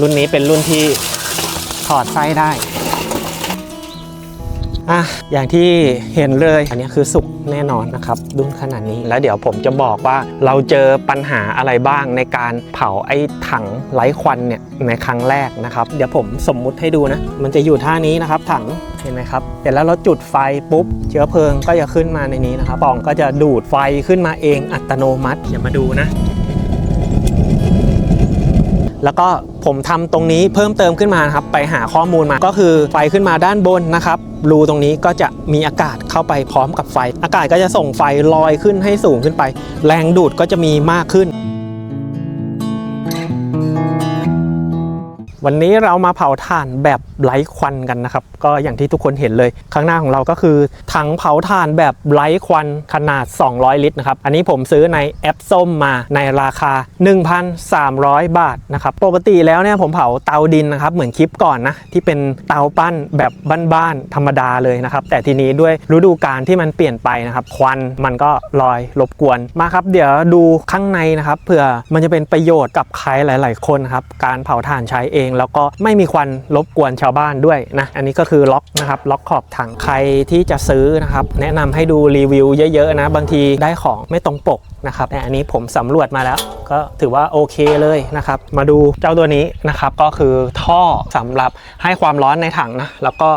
รุ่นนี้เป็นรุ่นที่ถอดไส้ได้อะอย่างที่เห็นเลย อันนี้คือสุกแน่นอนนะครับดุ้นขนาดนี้ แล้วเดี๋ยวผมจะบอกว่าเราเจอปัญหาอะไรบ้างในการเผาไอ้ถังไร้ควันเนี่ยในครั้งแรกนะครับ เดี๋ยวผมสมมุติให้ดูนะ มันจะอยู่ท่านี้นะครับ ถังเห็นไหมครับเสร็จแล้วเราจุดไฟปุ๊บ เชื้อเพลิงก็จะขึ้นมาในนี้นะครับปล่องก็จะดูดไฟขึ้นมาเองอัตโนมัติเดี๋ยวมาดูนะ แล้วก็ผมทำตรงนี้เพิ่มเติมขึ้นมาครับไปหาข้อมูลมาก็คือไฟขึ้นมาด้านบนนะครับรูตรงนี้ก็จะมีอากาศเข้าไปพร้อมกับไฟ อากาศก็จะส่งไฟลอยขึ้นให้สูงขึ้นไป แรงดูดก็จะมีมากขึ้น วันนี้เรามาเผาถ่านแบบไร้ควันกันนะครับ ก็อย่างที่ทุกคนเห็นเลย ข้างหน้าของเราก็คือถังเผาถ่านแบบไร้ควันขนาด 200 ลิตรนะครับ อันนี้ผมซื้อในแอปส้มมาในราคา 1,300 บาทนะครับ ปกติแล้วเนี่ยผมเผาเตาดินนะครับเหมือนคลิปก่อนนะที่เป็นเตาปั้นแบบบ้านๆธรรมดาเลยนะครับ แต่ทีนี้ด้วยฤดูกาลที่มันเปลี่ยนไปนะครับ ควันมันก็ลอยรบกวนมาครับ เดี๋ยวดูข้างในนะครับเผื่อมันจะเป็นประโยชน์กับใครหลาย ๆ คนครับการเผาถ่านใช้เองแล้วก็ไม่มีควันรบกวนชาวบ้านด้วยนะอันนี้ก็คือล็อกนะครับล็อกขอบถังใครที่จะซื้อนะครับแนะนำให้ดูรีวิวเยอะๆนะบางทีได้ของไม่ตรงปกนะครับแต่อันนี้ผมสำรวจมาแล้วก็ถือว่าโอเคเลยนะครับ มาดูเจ้าตัวนี้นะครับ ก็คือท่อสำหรับให้ความร้อนในถังนะ แล้วก็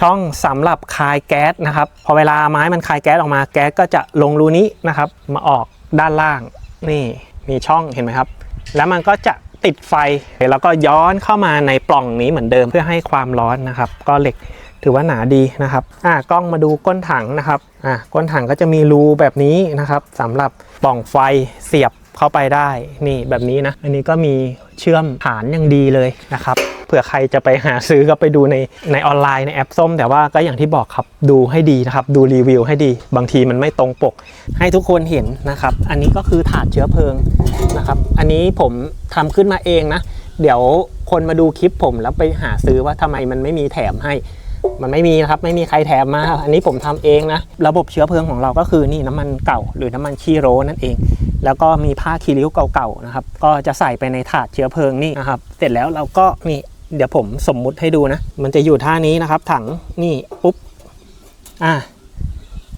ช่องสำหรับคายแก๊สนะครับ พอเวลาไม้มันคายแก๊สออกมาแก๊สก็จะลงรูนี้นะครับ มาออกด้านล่างนี่มีช่องเห็นไหมครับ แล้วมันก็จะ ติดไฟแล้วก็ย้อนเข้ามาในปล่องนี้เหมือนเดิมเพื่อให้ความร้อนนะครับ ก็เหล็กถือว่าหนาดีนะครับอ่ากล้องมาดูก้นถังนะครับอ่าก้นถังก็จะมีรูแบบนี้นะครับสำหรับปล่องไฟเสียบเข้าไปได้นี่แบบนี้นะอันนี้ก็มีเชื่อมฐานอย่างดีเลยนะครับเผื่อใครจะไปหาซื้อก็ไปดูในในออนไลน์ในแอปส้ม แต่ว่าก็อย่างที่บอกครับดูให้ดีนะครับ ดูรีวิวให้ดี บางทีมันไม่ตรงปก ให้ทุกคนเห็นนะครับ อันนี้ก็คือถาดเชื้อเพลิง นะครับ อันนี้ผมทำขึ้นมาเองนะ เดี๋ยวคนมาดูคลิปผมแล้วไปหาซื้อว่าทำไมมันไม่มีแถมให้ มันไม่มีนะครับ ไม่มีใครแถมมา อันนี้ผมทำเองนะ ระบบเชื้อเพลิงของเราก็คือนี่น้ำมันเก่า หรือน้ำมันขี้โรนั่นเอง แล้วก็มีผ้าคีริ้วเก่าๆนะครับ ก็จะใส่ไปในถาดเชื้อเพลิงนี่นะครับ เสร็จแล้วเราก็นี่เดี๋ยวผมสมมุติให้ดูนะ มันจะอยู่ท่านี้นะครับ ถังนี่ปุ๊บ อะ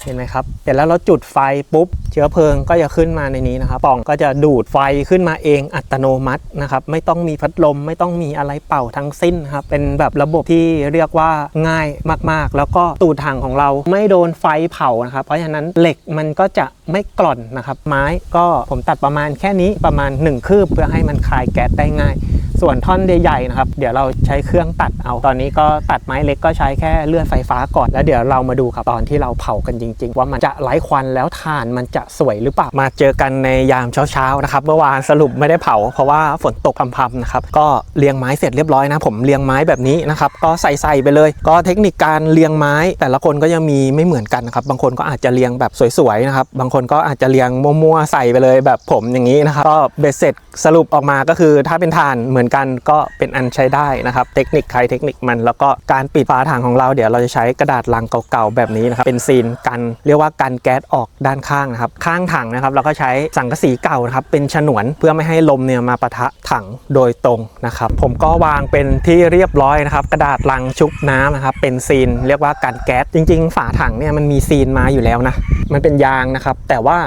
เห็นไหมครับเสร็จแล้วเราจุดไฟปุ๊บ เชื้อเพลิงก็จะขึ้นมาในนี้นะครับป่องก็จะดูดไฟขึ้นมาเองอัตโนมัตินะครับไม่ต้องมีพัดลมไม่ต้องมีอะไรเป่าทั้งสิ้นครับเป็นแบบระบบที่เรียกว่าง่ายมากๆ แล้วก็ตูดถังของเราไม่โดนไฟเผานะครับเพราะฉะนั้นเหล็กมันก็จะไม่กร่อนนะครับไม้ก็ผมตัดประมาณแค่นี้ประมาณ 1 คืบเพื่อให้มันคลายแก๊สได้ง่าย ส่วนท่อนใหญ่ๆนะครับ เดี๋ยวเราใช้เครื่องตัดเอา ตอนนี้ก็ตัดไม้เล็กก็ใช้แค่เลื่อนไฟฟ้าก่อน แล้วเดี๋ยวเรามาดูครับตอนที่เราเผากันจริง ๆ ว่ามันจะไร้ควันแล้วถ่านมันจะสวยหรือเปล่า มาเจอกันในยามเช้าๆนะครับ เมื่อวานสรุปไม่ได้เผา เพราะว่าฝนตกพำๆนะครับ ก็เรียงไม้เสร็จเรียบร้อยนะ ผมเรียงไม้แบบนี้นะครับ ก็ใส่ๆไปเลย ก็เทคนิคการเรียงไม้ แต่ละคนก็ยังมีไม่เหมือนกันนะครับ บางคนก็อาจจะเรียงแบบสวยๆนะครับ บางคนก็อาจจะเรียงมั่วๆใส่ไปเลยแบบผมอย่างนี้นะครับ ก็เบ็ดเสร็จสรุปออกมาก็คือถ้าเป็นถ่านเหมือนกันก็เป็นอันใช้ได้นะครับ เทคนิคใครเทคนิคมัน แล้วก็การปิดฝาถังของเราเดี๋ยวเราจะใช้กระดาษลังเก่าๆแบบนี้นะครับเป็นซีนกันเรียกว่ากันแก๊สออกด้านข้างนะครับข้างถังนะครับเราก็ใช้สังกะสีเก่านะครับเป็นฉนวนเพื่อไม่ให้ลมเนี่ยมาปะทะถังโดยตรงนะครับผมก็วางเป็นที่เรียบร้อยนะครับกระดาษลังชุบน้ำนะครับเป็นซีนเรียกว่ากันแก๊สจริง ๆ ฝาถังเนี่ยมันมีซีนมาอยู่แล้วนะมันเป็นยางนะครับแต่ว่า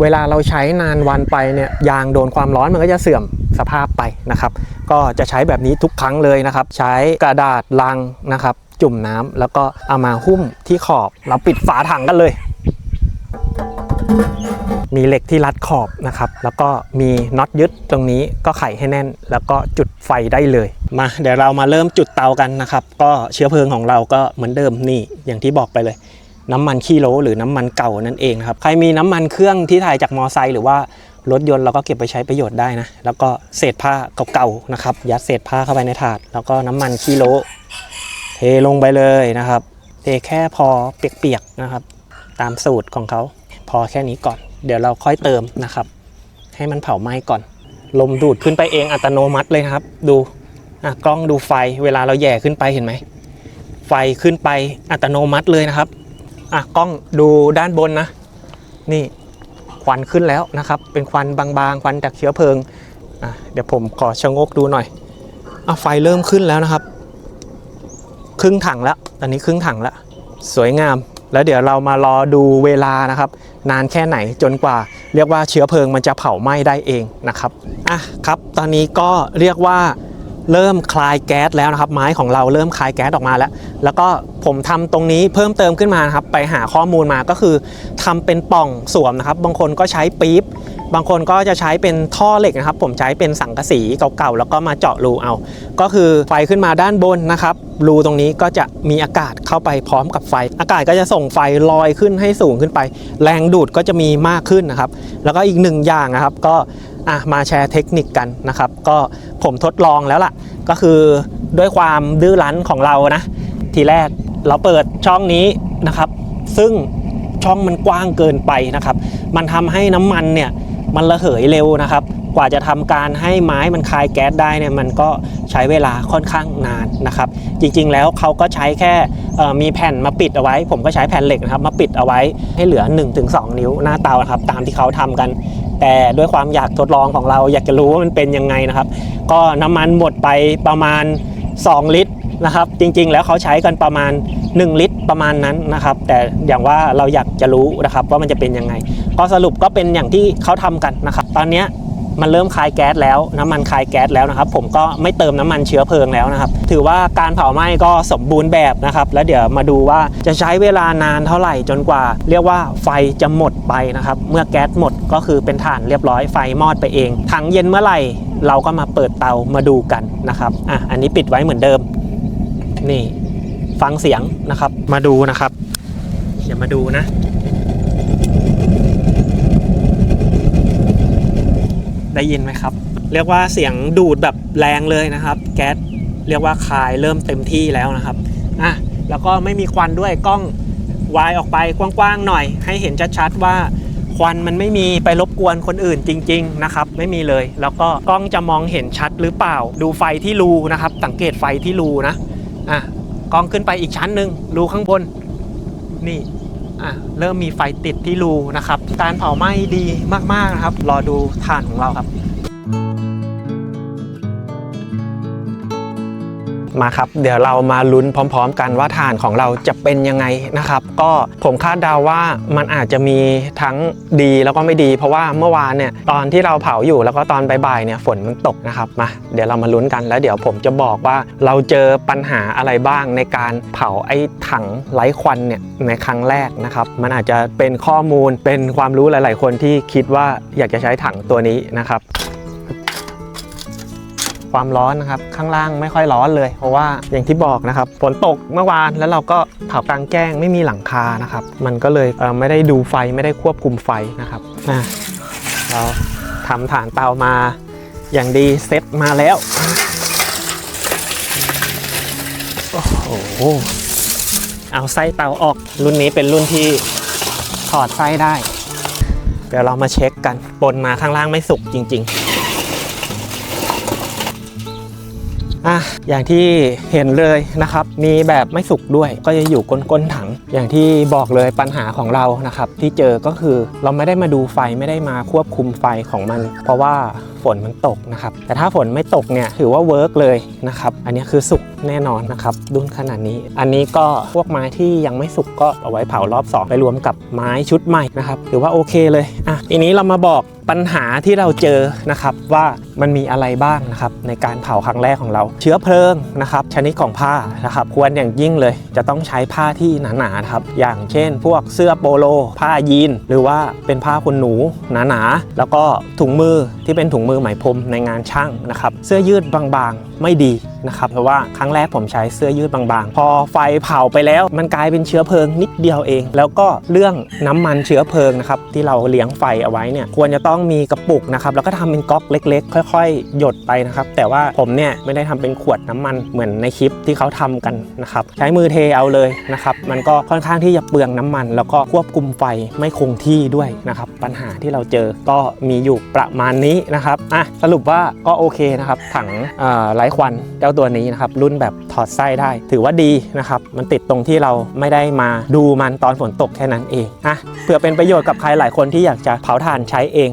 เวลาเราใช้นานวันไปเนี่ยยางโดนความร้อนมันก็จะเสื่อม สภาพไปนะครับ ก็จะใช้แบบนี้ทุกครั้งเลยนะครับ ใช้กระดาษลังนะครับ จุ่มน้ำแล้วก็เอามาหุ้มที่ขอบเราปิดฝาถังกันเลย มีเหล็กที่รัดขอบนะครับ แล้วก็มีน็อตยึดตรงนี้ก็ไขให้แน่น แล้วก็จุดไฟได้เลยมาเดี๋ยวเรามาเริ่มจุดเตากันนะครับ ก็เชื้อเพลิงของเราก็เหมือนเดิมนี่อย่างที่บอกไปเลยน้ำมันขี้โลหรือน้ำมันเก่านั่นเองครับใครมีน้ำมันเครื่องที่ถ่ายจากมอไซค์หรือว่า รถยนต์เราก็เก็บไปใช้ประโยชน์ได้นะ แล้วก็เศษผ้าเก่าๆนะครับ ยัดเศษผ้าเข้าไปในถาด แล้วก็น้ำมันขี้โลเทลงไปเลยนะครับ เทแค่พอเปียกๆนะครับ ตามสูตรของเขา พอแค่นี้ก่อน เดี๋ยวเราค่อยเติมนะครับ ให้มันเผาไหม้ก่อน ลมดูดขึ้นไปเองอัตโนมัติเลยครับ ดูอะกล้องดูไฟเวลาเราแหย่ขึ้นไปเห็นไหม ไฟขึ้นไปอัตโนมัติเลยนะครับอะกล้องดูด้านบนนะ นี่ ควันขึ้นแล้วนะครับ เป็นควันบางๆ ควันจากเชื้อเพลิงอะเดี๋ยวผมขอชะงกดูหน่อยอไฟเริ่มขึ้นแล้วนะครับ ครึ่งถังแล้ว ตอนนี้ครึ่งถังแล้ว สวยงาม แล้วเดี๋ยวเรามารอดูเวลานะครับ นานแค่ไหนจนกว่า เรียกว่าเชื้อเพลิงมันจะเผาไหม้ได้เองนะครับ อะครับ ตอนนี้ก็เรียกว่า เริ่มคลายแก๊สแล้วนะครับ ไม้ของเราเริ่มคลายแก๊สออกมาแล้ว แล้วก็ผมทำตรงนี้เพิ่มเติมขึ้นมานะครับ ไปหาข้อมูลมาก็คือทำเป็นปล่องสวมนะครับ บางคนก็ใช้ปี๊บบางคนก็จะใช้เป็นท่อเหล็กนะครับ ผมใช้เป็นสังกะสีเก่าๆแล้วก็มาเจาะรูเอา ก็คือไฟขึ้นมาด้านบนนะครับ รูตรงนี้ก็จะมีอากาศเข้าไปพร้อมกับไฟ อากาศก็จะส่งไฟลอยขึ้นให้สูงขึ้นไป แรงดูดก็จะมีมากขึ้นนะครับ แล้วก็อีกหนึ่งอย่างนะครับ ก็ อะมาแชร์เทคนิคกันนะครับ ก็ผมทดลองแล้วล่ะ ก็คือด้วยความดื้อรั้นของเรานะ ทีแรกเราเปิดช่องนี้นะครับ ซึ่งช่องมันกว้างเกินไปนะครับ มันทำให้น้ำมันเนี่ยมันระเหยเร็วนะครับ กว่าจะทำการให้ไม้มันคายแก๊สได้เนี่ยมันก็ ใช้เวลาค่อนข้างนานนะครับ จริงๆแล้วเขาก็ใช้แค่มีแผ่นมาปิดเอาไว้ ผมก็ใช้แผ่นเหล็กนะครับมาปิดเอาไว้ให้เหลือ 1-2 นิ้วหน้าเตาครับตามที่เขาทำกัน แต่ด้วยความอยากทดลองของเราอยากจะรู้ว่ามันเป็นยังไงนะครับ ก็น้ำมันหมดไปประมาณ 2 ลิตรนะครับ จริงๆ แล้วเขาใช้กันประมาณ 1 ลิตรประมาณนั้นนะครับ แต่อย่างว่าเราอยากจะรู้นะครับว่ามันจะเป็นยังไง ก็สรุปก็เป็นอย่างที่เขาทำกันนะครับ ตอนนี้ มันเริ่มคายแก๊สแล้ว น้ำมันคายแก๊สแล้วนะครับ ผมก็ไม่เติมน้ำมันเชื้อเพลิงแล้วนะครับ ถือว่าการเผาไหม้ก็สมบูรณ์แบบนะครับ แล้วเดี๋ยวมาดูว่าจะใช้เวลานานเท่าไหร่จนกว่า เรียกว่าไฟจะหมดไปนะครับ เมื่อแก๊สหมดก็คือเป็นถ่านเรียบร้อยไฟมอดไปเองถังเย็นเมื่อไหร่เราก็มาเปิดเตามาดูกันนะครับอะอันนี้ปิดไว้เหมือนเดิม นี่ ฟังเสียงนะครับ มาดูนะครับ เดี๋ยวมาดูนะ ได้ยินไหมครับ เรียกว่าเสียงดูดแบบแรงเลยนะครับ แก๊สเรียกว่าคายเริ่มเต็มที่แล้วนะครับอะแล้วก็ไม่มีควันด้วยกล้องวายออกไปกว้างๆหน่อย ให้เห็นชัดๆว่าควันมันไม่มีไปรบกวนคนอื่นจริง ๆนะครับ ไม่มีเลย แล้วก็กล้องจะมองเห็นชัดหรือเปล่า ดูไฟที่รูนะครับ สังเกตไฟที่รูนะอะกล้องขึ้นไปอีกชั้นหนึ่งรูข้างบนนี่ อะเริ่มมีไฟติดที่รูนะครับ การเผาไหม้ดีมากๆนะครับ รอดูถ่านของเราครับ มาครับ เดี๋ยวเรามาลุ้นพร้อม ๆ กันว่าถ่านของเราจะเป็นยังไงนะครับ ก็ผมคาดเดาว่ามันอาจจะมีทั้งดีแล้วก็ไม่ดี เพราะว่าเมื่อวานเนี่ยตอนที่เราเผาอยู่แล้วก็ตอนบ่ายๆเนี่ยฝนมันตกนะครับมาเดี๋ยวเรามาลุ้นกันแล้วเดี๋ยวผมจะบอกว่าเราเจอปัญหาอะไรบ้างในการเผาไอ้ถังไร้ควันเนี่ยในครั้งแรกนะครับ มันอาจจะเป็นข้อมูลเป็นความรู้หลาย ๆ คนที่คิดว่าอยากจะใช้ถังตัวนี้นะครับ ความร้อนนะครับ ข้างล่างไม่ค่อยร้อนเลย เพราะว่าอย่างที่บอกนะครับฝนตกเมื่อวานแล้วเราก็เผากลางแจ้งไม่มีหลังคานะครับ มันก็เลยเไม่ได้ดูไฟไม่ได้ควบคุมไฟนะครับอะเราทำฐานเตามาอย่างดีเซ็ตมาแล้วโอ้โหเอาไส้เตาออกรุ่นนี้เป็นรุ่นที่ถอดไส้ได้ เดี๋ยวเรามาเช็คกันปนมาข้างล่างไม่สุกจริง ๆ อะอย่างที่เห็นเลยนะครับ มีแบบไม่สุกด้วย ก็จะอยู่ก้นๆถัง อย่างที่บอกเลยปัญหาของเรานะครับ ที่เจอก็คือเราไม่ได้มาดูไฟไม่ได้มาควบคุมไฟของมัน เพราะว่าฝนมันตกนะครับ แต่ถ้าฝนไม่ตกเนี่ยถือว่าเวิร์กเลยนะครับ อันนี้คือสุก แน่นอนนะครับดุนขนาดนี้ อันนี้ก็พวกไม้ที่ยังไม่สุกก็เอาไว้เผารอบสองไปรวมกับไม้ชุดใหม่นะครับถือว่าโอเคเลยอะทีนี้เรามาบอกปัญหาที่เราเจอนะครับว่ามันมีอะไรบ้างนะครับในการเผาครั้งแรกของเรา เชื้อเพลิงนะครับชนิดของผ้านะครับควรอย่างยิ่งเลยจะต้องใช้ผ้าที่หนาๆนะครับอย่างเช่น พวกเสื้อโปโล ผ้ายีน หรือว่าเป็นผ้าขนหนูหนาๆแล้วก็ถุงมือที่เป็นถุงมือไหมพรมในงานช่างนะครับเสื้อยืดบางๆ ไม่ดีนะครับเพราะว่าครั้งแรกผมใช้เสื้อยืดบางๆ พอไฟเผาไปแล้วมันกลายเป็นเชื้อเพลิงนิดเดียวเอง แล้วก็เรื่องน้ำมันเชื้อเพลิงนะครับที่เราเลี้ยงไฟเอาไว้เนี่ยควรจะต้องมีกระปุกนะครับแล้วก็ทำเป็นก๊อกเล็ก ๆ ค่อย ๆ หยดไปนะครับแต่ว่าผมเนี่ยไม่ได้ทำเป็นขวดน้ำมันเหมือนในคลิปที่เขาทำกันนะครับใช้มือเทเอาเลยนะครับมันก็ค่อนข้างที่จะเปลืองน้ำมัน แล้วก็ควบคุมไฟไม่คงที่ด้วยนะครับปัญหาที่เราเจอก็มีอยู่ประมาณนี้นะครับอะสรุปว่าก็โอเคนะครับถังเอ่อไร้ควันเจ้าตัวนี้นะครับรุ่นแบบถอดไส้ได้ ถือว่าดีนะครับ มันติดตรงที่เราไม่ได้มาดูมันตอนฝนตกแค่นั้นเองอะเผื่อเป็นประโยชน์กับใครหลายคนที่อยากจะเผาถ่านใช้เอง